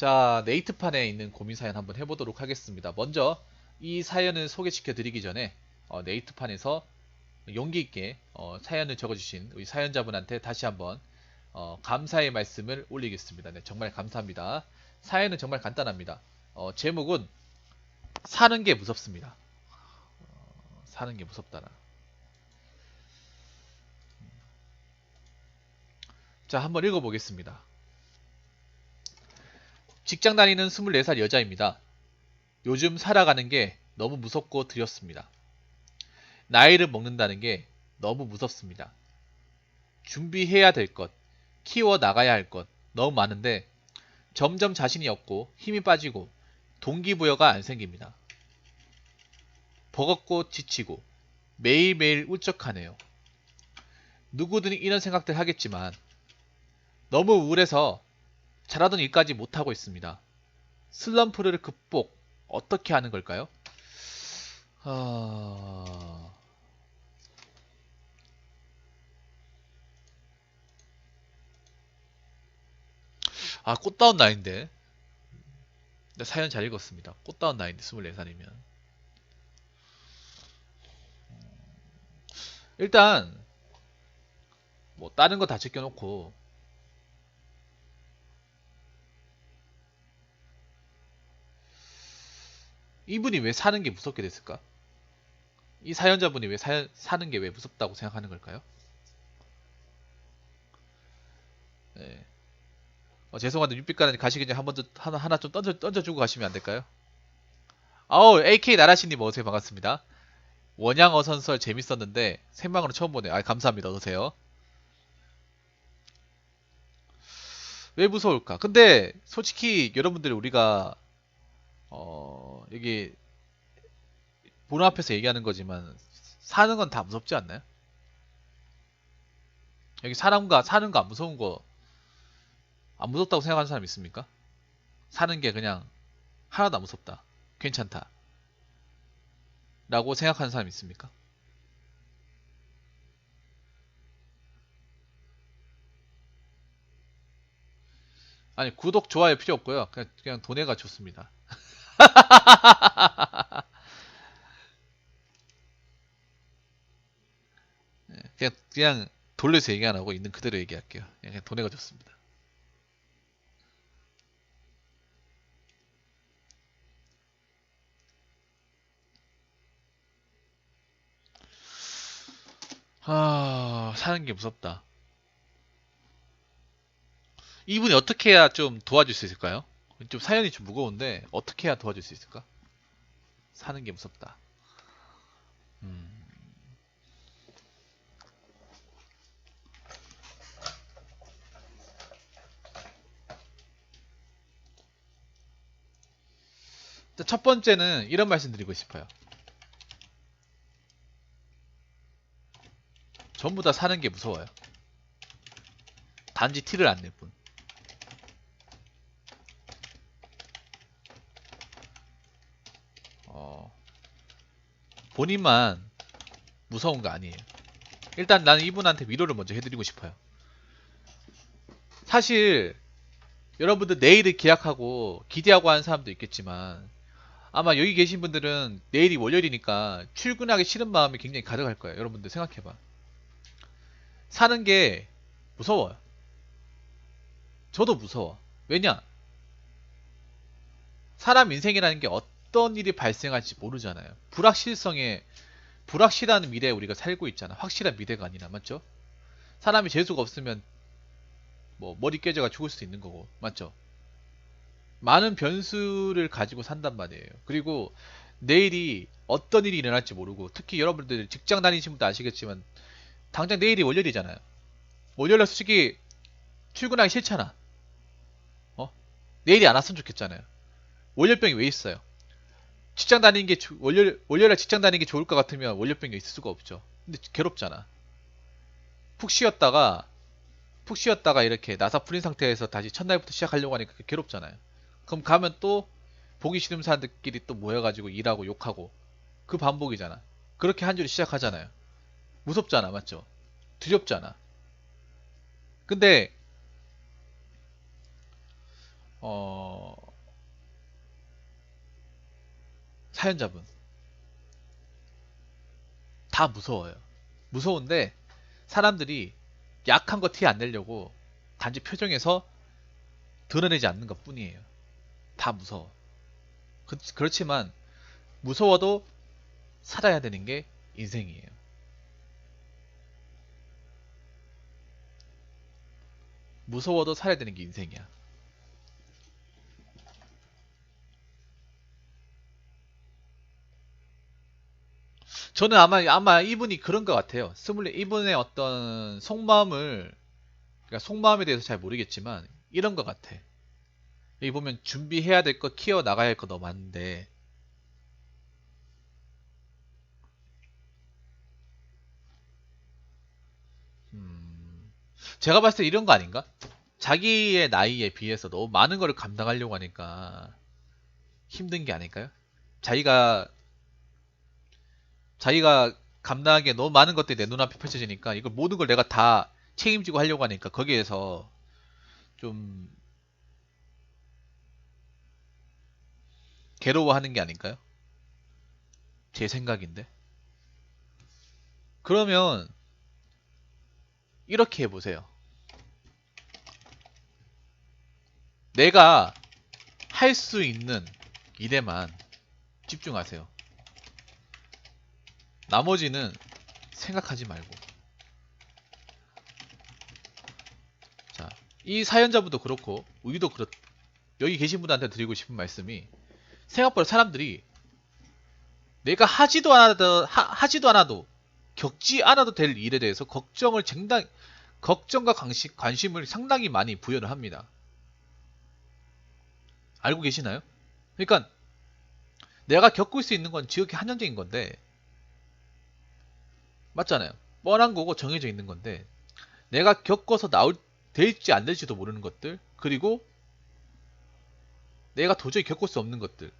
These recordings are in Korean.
자, 네이트판에 있는 고민 사연 한번 해보도록 하겠습니다. 먼저 이 사연을 소개시켜 드리기 전에 어, 네이트판에서 용기 있게 어, 사연을 적어주신 우리 사연자분한테 다시 한번 어, 감사의 말씀을 올리겠습니다. 네, 정말 감사합니다. 사연은 정말 간단합니다. 어, 제목은 사는 게 무섭습니다. 어, 사는 게 무섭다나. 자, 한번 읽어보겠습니다. 직장 다니는 24살 여자입니다. 요즘 살아가는 게 너무 무섭고 두렵습니다. 나이를 먹는다는 게 너무 무섭습니다. 준비해야 될 것, 키워 나가야 할 것 너무 많은데 점점 자신이 없고 힘이 빠지고 동기부여가 안 생깁니다. 버겁고 지치고 매일매일 울적하네요. 누구든 이런 생각들 하겠지만 너무 우울해서 잘하던 일까지 못하고 있습니다. 슬럼프를 극복 어떻게 하는 걸까요? 아... 아, 꽃다운 나이인데. 네, 사연 잘 읽었습니다. 꽃다운 나이인데, 24살이면. 일단, 뭐, 다른 거 다 제껴놓고, 이분이 왜 사는 게 무섭게 됐을까? 이 사연자분이 왜 사, 사는 게 왜 무섭다고 생각하는 걸까요? 네. 어, 죄송한데 윤빛가는 가시기 전에 한번 하나, 하나 좀 던져, 던져주고 가시면 안 될까요? 아우 AK 나라시님 어서오세요 반갑습니다. 원양 어 선설 재밌었는데 생방으로 처음 보네요. 아 감사합니다. 어서오세요. 왜 무서울까? 근데 솔직히 여러분들이 우리가 어 여기 보는 앞에서 얘기하는 거지만 사는 건 다 무섭지 않나요? 여기 사람과 사는 거 안 무서운 거 안 무섭다고 생각하는 사람 있습니까? 사는 게 그냥 하나도 안 무섭다. 괜찮다. 라고 생각하는 사람 있습니까? 아니 구독 좋아요 필요 없고요. 그냥, 그냥 돈에가 좋습니다. 네, 그냥 그냥 돌려서 얘기 안 하고 있는 그대로 얘기할게요. 그냥 돈에가 좋습니다. 아, 사는 게 무섭다. 이분이 어떻게 해야 좀 도와줄 수 있을까요? 좀 사연이 좀 무거운데 어떻게 해야 도와줄 수 있을까? 사는 게 무섭다. 음. 첫 번째는 이런 말씀 드리고 싶어요. 전부 다 사는 게 무서워요. 단지 티를 안 낼 뿐. 본인만 무서운 거 아니에요. 일단 나는 이분한테 위로를 먼저 해드리고 싶어요. 사실 여러분들 내일을 기약하고 기대하고 하는 사람도 있겠지만 아마 여기 계신 분들은 내일이 월요일이니까 출근하기 싫은 마음이 굉장히 가득할 거예요. 여러분들 생각해봐. 사는 게 무서워요. 저도 무서워. 왜냐? 사람 인생이라는 게 어떤 일이 발생할지 모르잖아요. 불확실성에 불확실한 미래에 우리가 살고 있잖아. 확실한 미래가 아니라 맞죠? 사람이 재수가 없으면 뭐 머리 깨져가 죽을 수도 있는 거고 맞죠? 많은 변수를 가지고 산단 말이에요. 그리고 내일이 어떤 일이 일어날지 모르고 특히 여러분들 직장 다니시는 분도 아시겠지만 당장 내일이 월요일이잖아요. 월요일날 솔직히 출근하기 싫잖아. 어? 내일이 안 왔으면 좋겠잖아요. 월요병이 왜 있어요? 직장 다니는 게 조- 월요일 월요일날 직장 다니는 게 좋을 것 같으면 월요병이 있을 수가 없죠. 근데 괴롭잖아. 푹 쉬었다가 푹 쉬었다가 이렇게 나사 풀린 상태에서 다시 첫날부터 시작하려고 하니까 괴롭잖아요. 그럼 가면 또 보기 싫은 사람들끼리 또 모여가지고 일하고 욕하고 그 반복이잖아. 그렇게 한 주를 시작하잖아요. 무섭잖아, 맞죠? 두렵잖아. 근데 어 사연자분. 다 무서워요. 무서운데 사람들이 약한 거 티 안 내려고 단지 표정에서 드러내지 않는 것 뿐이에요. 다 무서워. 그, 그렇지만 무서워도 살아야 되는 게 인생이에요. 무서워도 살아야 되는 게 인생이야. 저는 아마 아마 이분이 그런 것 같아요. 스물네 이분의 어떤 속마음을 그러니까 속마음에 대해서 잘 모르겠지만 이런 것 같아. 여기 보면 준비해야 될 거, 키워 나가야 할거 너무 많은데 음, 제가 봤을 때 이런 거 아닌가? 자기의 나이에 비해서 너무 많은 거를 감당하려고 하니까 힘든 게 아닐까요? 자기가 자기가 감당하기에 너무 많은 것들이 내 눈앞에 펼쳐지니까 이걸 모든 걸 내가 다 책임지고 하려고 하니까 거기에서 좀 괴로워하는 게 아닐까요? 제 생각인데. 그러면 이렇게 해보세요. 내가 할 수 있는 일에만 집중하세요. 나머지는 생각하지 말고. 자, 이 사연자분도 그렇고, 우리도 그렇, 여기 계신 분한테 드리고 싶은 말씀이, 생각보다 사람들이 내가 하지도 않아도, 하, 지도 않아도, 겪지 않아도 될 일에 대해서 걱정을 쟁당, 걱정과 관심, 관심을 상당히 많이 부여를 합니다. 알고 계시나요? 그러니까, 내가 겪을 수 있는 건 지극히 한정적인 건데, 맞잖아요. 뻔한 거고 정해져 있는 건데 내가 겪어서 나올 될지 안 될지도 모르는 것들 그리고 내가 도저히 겪을 수 없는 것들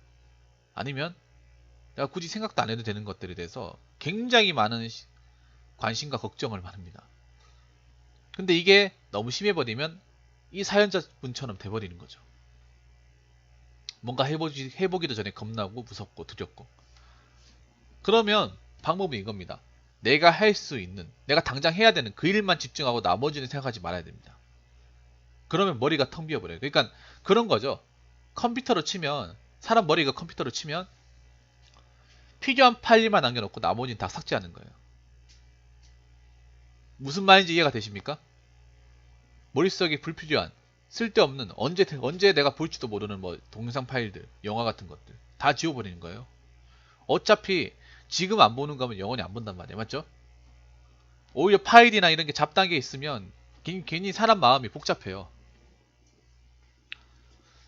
아니면 내가 굳이 생각도 안 해도 되는 것들에 대해서 굉장히 많은 관심과 걱정을 많습니다. 근데 이게 너무 심해버리면 이 사연자분처럼 돼버리는 거죠. 뭔가 해보지, 해보기도 전에 겁나고 무섭고 두렵고 그러면 방법은 이겁니다. 내가 할 수 있는, 내가 당장 해야 되는 그 일만 집중하고 나머지는 생각하지 말아야 됩니다. 그러면 머리가 텅 비어버려요. 그러니까 그런 거죠. 컴퓨터로 치면, 사람 머리가 컴퓨터로 치면 필요한 파일만 남겨놓고 나머지는 다 삭제하는 거예요. 무슨 말인지 이해가 되십니까? 머릿속에 불필요한, 쓸데없는, 언제, 언제 내가 볼지도 모르는 뭐 동영상 파일들, 영화 같은 것들 다 지워버리는 거예요. 어차피 지금 안 보는 거면 영원히 안 본단 말이에요. 맞죠? 오히려 파일이나 이런 게 잡다하게 있으면 괜히 사람 마음이 복잡해요.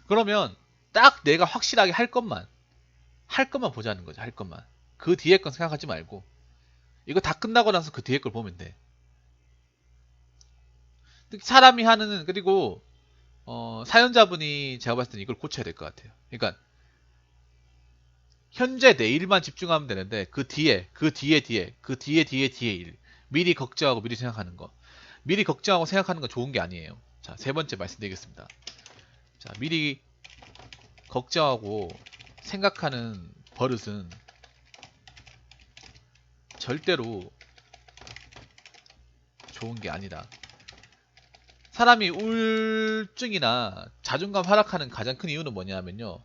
그러면 딱 내가 확실하게 할 것만 할 것만 보자는 거죠. 할 것만. 그 뒤에 건 생각하지 말고 이거 다 끝나고 나서 그 뒤에 걸 보면 돼. 사람이 하는 그리고 어, 사연자분이 제가 봤을 때 이걸 고쳐야 될 것 같아요. 그러니까 현재 내일만 집중하면 되는데 그 뒤에 그 뒤에 뒤에 그 뒤에 뒤에 뒤에 일. 미리 걱정하고 미리 생각하는 거. 미리 걱정하고 생각하는 건 좋은 게 아니에요. 자 세 번째 말씀드리겠습니다. 자 미리 걱정하고 생각하는 버릇은 절대로 좋은 게 아니다. 사람이 우울증이나 자존감 하락하는 가장 큰 이유는 뭐냐면요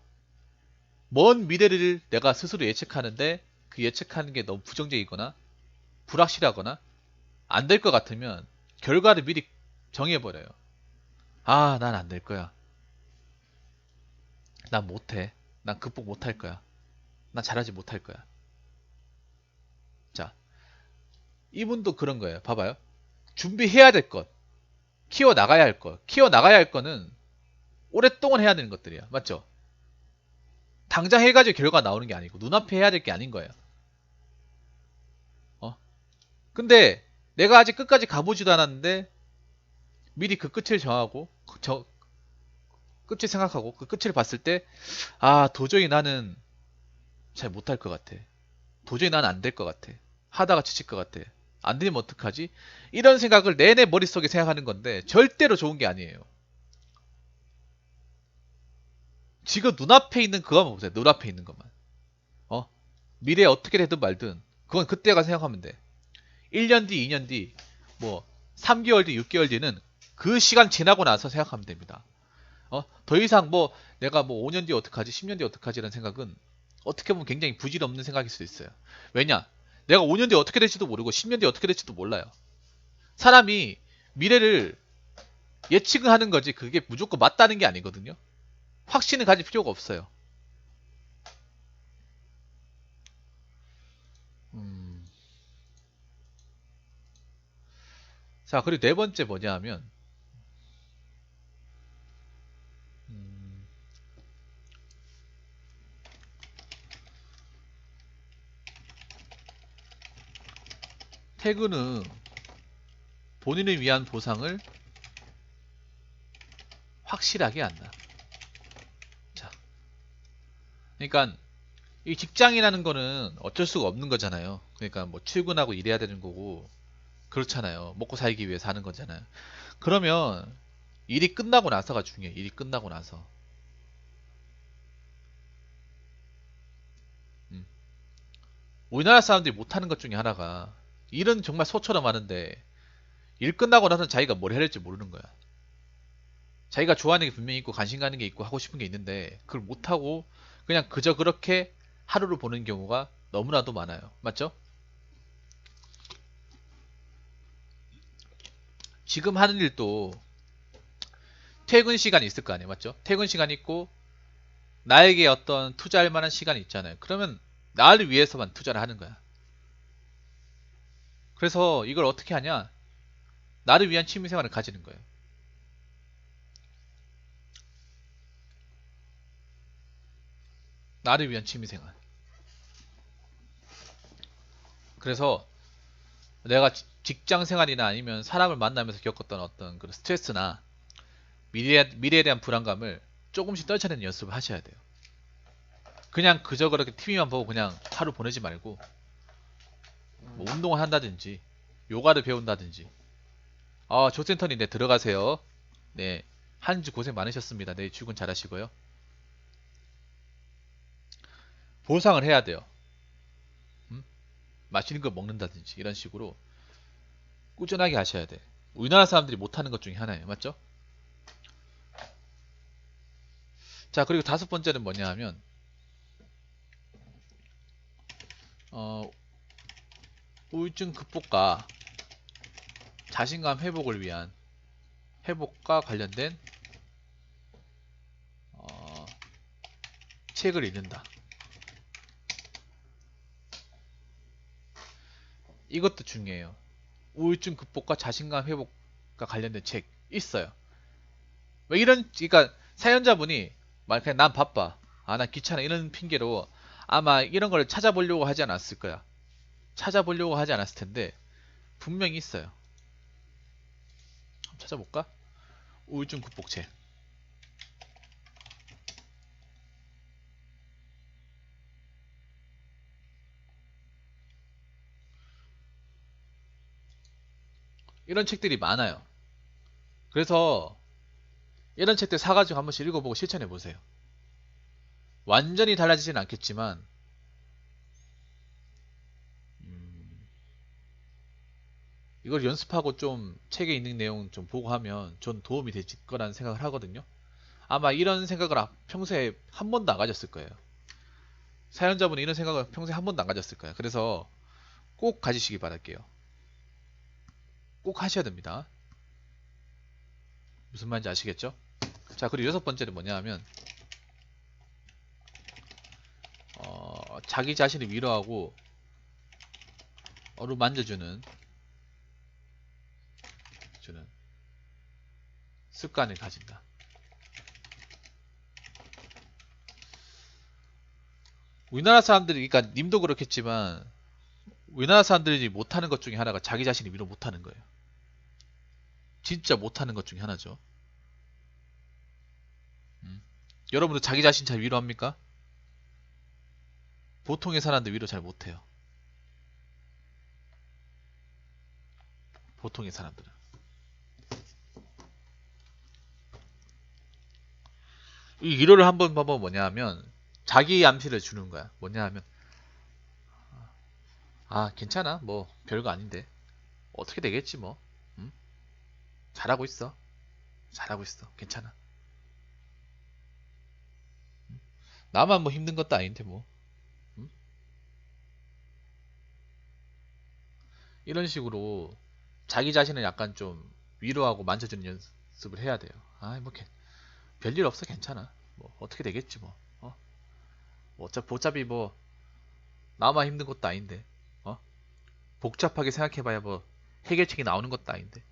먼 미래를 내가 스스로 예측하는데 그 예측하는 게 너무 부정적이거나 불확실하거나 안 될 것 같으면 결과를 미리 정해버려요. 아, 난 안 될 거야. 난 못해. 난 극복 못할 거야. 난 잘하지 못할 거야. 자, 이분도 그런 거예요. 봐봐요. 준비해야 될 것, 키워 나가야 할 것, 키워 나가야 할 거는 오랫동안 해야 되는 것들이야. 맞죠? 당장 해가지고 결과 나오는 게 아니고 눈앞에 해야 될 게 아닌 거예요. 어? 근데 내가 아직 끝까지 가보지도 않았는데 미리 그 끝을 정하고 저 끝을 생각하고 그 끝을 봤을 때 아 도저히 나는 잘 못할 것 같아. 도저히 나는 안될 것 같아. 하다가 지칠 것 같아. 안 되면 어떡하지? 이런 생각을 내내 머릿속에 생각하는 건데 절대로 좋은 게 아니에요. 지금 눈앞에 있는 그것만 보세요. 눈앞에 있는 것만. 어? 미래에 어떻게 되든 말든 그건 그때가 생각하면 돼. 1년 뒤, 2년 뒤, 뭐 3개월 뒤, 6개월 뒤는 그 시간 지나고 나서 생각하면 됩니다. 어? 더 이상 뭐 내가 뭐 5년 뒤 어떡하지, 10년 뒤 어떡하지 라는 생각은 어떻게 보면 굉장히 부질없는 생각일 수도 있어요. 왜냐? 내가 5년 뒤 어떻게 될지도 모르고 10년 뒤 어떻게 될지도 몰라요. 사람이 미래를 예측을 하는 거지 그게 무조건 맞다는 게 아니거든요. 확신을 가질 필요가 없어요. 음. 자, 그리고 네 번째 뭐냐 하면 음, 태그는 본인을 위한 보상을 확실하게 한다. 자, 그러니까 이 직장이라는 거는 어쩔 수가 없는 거잖아요. 그러니까 뭐 출근하고 일해야 되는 거고 그렇잖아요. 먹고 살기 위해 사는 거잖아요. 그러면 일이 끝나고 나서가 중요해. 일이 끝나고 나서. 음. 우리나라 사람들이 못하는 것 중에 하나가 일은 정말 소처럼 하는데 일 끝나고 나서는 자기가 뭘 해야 될지 모르는 거야. 자기가 좋아하는 게 분명히 있고 관심 가는 게 있고 하고 싶은 게 있는데 그걸 못하고 그냥 그저 그렇게 하루를 보는 경우가 너무나도 많아요. 맞죠? 지금 하는 일도 퇴근 시간이 있을 거 아니에요. 맞죠? 퇴근 시간 있고 나에게 어떤 투자할 만한 시간이 있잖아요. 그러면 나를 위해서만 투자를 하는 거야. 그래서 이걸 어떻게 하냐? 나를 위한 취미 생활을 가지는 거예요. 나를 위한 취미 생활. 그래서 내가 지- 직장 생활이나 아니면 사람을 만나면서 겪었던 어떤 그런 스트레스나 미래에, 미래에 대한 불안감을 조금씩 떨쳐내는 연습을 하셔야 돼요. 그냥 그저 그렇게 TV만 보고 그냥 하루 보내지 말고 뭐 운동을 한다든지 요가를 배운다든지 아 조센터님 네 들어가세요. 네 한 주 고생 많으셨습니다. 내일 출근 잘하시고요. 보상을 해야 돼요. 음? 맛있는 거 먹는다든지 이런 식으로 꾸준하게 하셔야 돼. 우리나라 사람들이 못하는 것 중에 하나예요. 맞죠? 자 그리고 다섯 번째는 뭐냐 하면 어, 우울증 극복과 자신감 회복을 위한 회복과 관련된 어, 책을 읽는다. 이것도 중요해요. 우울증 극복과 자신감 회복과 관련된 책 있어요. 왜 이런 그러니까 사연자분이 말 그냥 난 바빠. 아, 난 귀찮아. 이런 핑계로 아마 이런 걸 찾아보려고 하지 않았을 거야. 찾아보려고 하지 않았을 텐데 분명히 있어요. 찾아볼까? 우울증 극복책. 이런 책들이 많아요. 그래서 이런 책들 사가지고 한 번씩 읽어보고 실천해 보세요. 완전히 달라지진 않겠지만 음, 이걸 연습하고 좀 책에 있는 내용 좀 보고 하면 전 도움이 될 거라는 생각을 하거든요. 아마 이런 생각을 아- 평소에 한 번도 안 가졌을 거예요. 사연자분이 이런 생각을 평소에 한 번도 안 가졌을 거예요. 그래서 꼭 가지시기 바랄게요. 꼭 하셔야 됩니다. 무슨 말인지 아시겠죠? 자, 그리고 여섯 번째는 뭐냐 하면 어, 자기 자신을 위로하고 어루만져주는 주는 습관을 가진다. 우리나라 사람들이 그러니까 님도 그렇겠지만 우리나라 사람들이 못하는 것 중에 하나가 자기 자신을 위로 못하는 거예요. 진짜 못하는 것 중에 하나죠. 음. 여러분도 자기 자신 잘 위로합니까? 보통의 사람들 위로 잘 못해요. 보통의 사람들은. 이 위로를 한번 봐보면 뭐냐 하면 자기 암시를 주는 거야. 뭐냐 하면 아, 괜찮아. 뭐 별거 아닌데. 어떻게 되겠지 뭐. 응? 잘하고 있어. 잘하고 있어. 괜찮아. 응? 나만 뭐 힘든 것도 아닌데 뭐. 응? 이런 식으로 자기 자신을 약간 좀 위로하고 만져주는 연습을 해야 돼요. 아, 뭐 괜- 별일 없어. 괜찮아. 뭐 어떻게 되겠지 뭐. 어? 뭐 어차피 어차피 뭐 나만 힘든 것도 아닌데. 어? 복잡하게 생각해봐야 뭐 해결책이 나오는 것도 아닌데.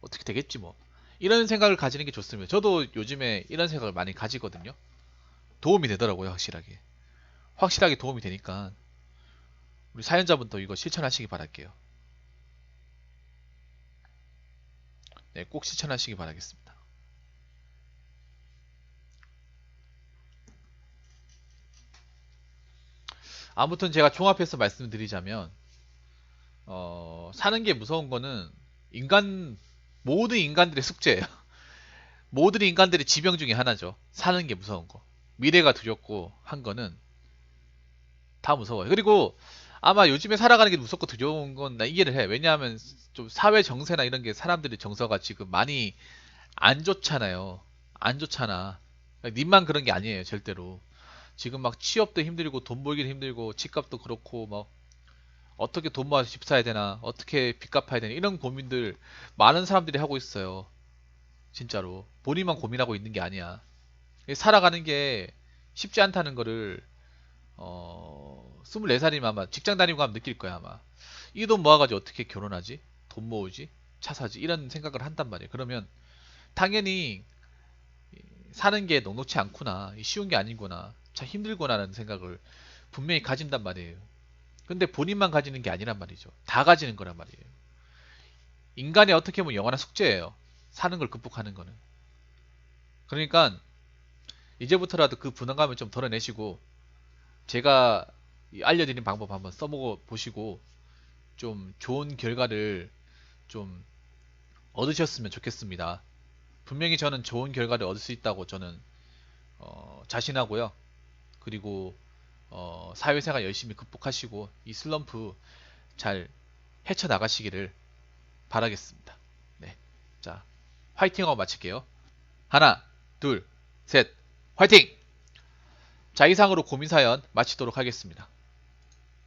어떻게 되겠지 뭐. 이런 생각을 가지는 게 좋습니다. 저도 요즘에 이런 생각을 많이 가지거든요. 도움이 되더라고요, 확실하게. 확실하게 도움이 되니까 우리 사연자분도 이거 실천하시기 바랄게요. 네, 꼭 실천하시기 바라겠습니다. 아무튼 제가 종합해서 말씀드리자면 어, 사는 게 무서운 거는 인간 모든 인간들의 숙제예요. 모든 인간들의 지병 중에 하나죠. 사는 게 무서운 거. 미래가 두렵고 한 거는 다 무서워요. 그리고 아마 요즘에 살아가는 게 무섭고 두려운 건 나 이해를 해. 왜냐하면 좀 사회 정세나 이런 게 사람들의 정서가 지금 많이 안 좋잖아요. 안 좋잖아. 님만 그런 게 아니에요, 절대로. 지금 막 취업도 힘들고 돈 벌기도 힘들고 집값도 그렇고 막 어떻게 돈 모아서 집 사야 되나 어떻게 빚 갚아야 되나 이런 고민들 많은 사람들이 하고 있어요. 진짜로 본인만 고민하고 있는 게 아니야. 살아가는 게 쉽지 않다는 거를 어 24살이면 아마 직장 다니고 하면 느낄 거야 아마. 이 돈 모아가지고 어떻게 결혼하지? 돈 모으지? 차 사지? 이런 생각을 한단 말이에요. 그러면 당연히 사는 게 녹록치 않구나. 쉬운 게 아니구나. 참 힘들구나라는 생각을 분명히 가진단 말이에요. 근데 본인만 가지는 게 아니란 말이죠. 다 가지는 거란 말이에요. 인간이 어떻게 보면 영원한 숙제예요. 사는 걸 극복하는 거는. 그러니까 이제부터라도 그 부담감을 좀 덜어내시고 제가 이 알려드린 방법 한번 써보고 보시고 좀 좋은 결과를 좀 얻으셨으면 좋겠습니다. 분명히 저는 좋은 결과를 얻을 수 있다고 저는 어, 자신하고요. 그리고 어, 사회생활 열심히 극복하시고 이 슬럼프 잘 헤쳐나가시기를 바라겠습니다. 네. 자, 화이팅하고 마칠게요. 하나, 둘, 셋, 화이팅! 자, 이상으로 고민사연 마치도록 하겠습니다.